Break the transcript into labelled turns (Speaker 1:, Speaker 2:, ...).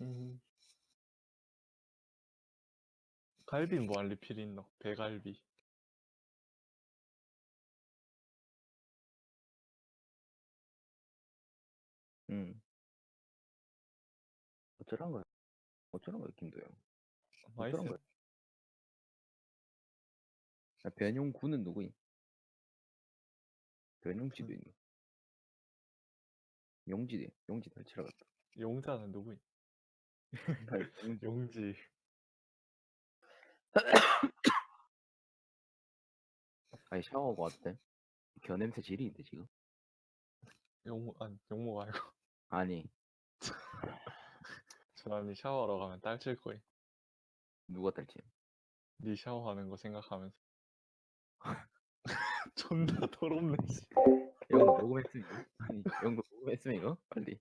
Speaker 1: 음. 갈비는 뭐한 리필이 있노? 배갈비.
Speaker 2: 음. 어쩌란 거야? 어쩌란 거야, 김도영? 어쩌란
Speaker 1: 맛있어.
Speaker 2: 거야? 야, 변용 군은 누구임? 변용 씨도 있네. 용지, 용지 펼치러 갔다.
Speaker 1: 용자는 누구임? 용지.
Speaker 2: 아니 샤워하고 왔대. 겨냄새 지리인데 지금?
Speaker 1: 용, 아니, 용모 말고.
Speaker 2: 아니
Speaker 1: 저런이 샤워하러 가면 딸칠 거임.
Speaker 2: 누가 딸지?
Speaker 1: 네 샤워하는 거 생각하면서. 존나 더럽네, 씨.
Speaker 2: 영거 녹음했으면 이거? 아니 영거 녹음했으면 이거? 빨리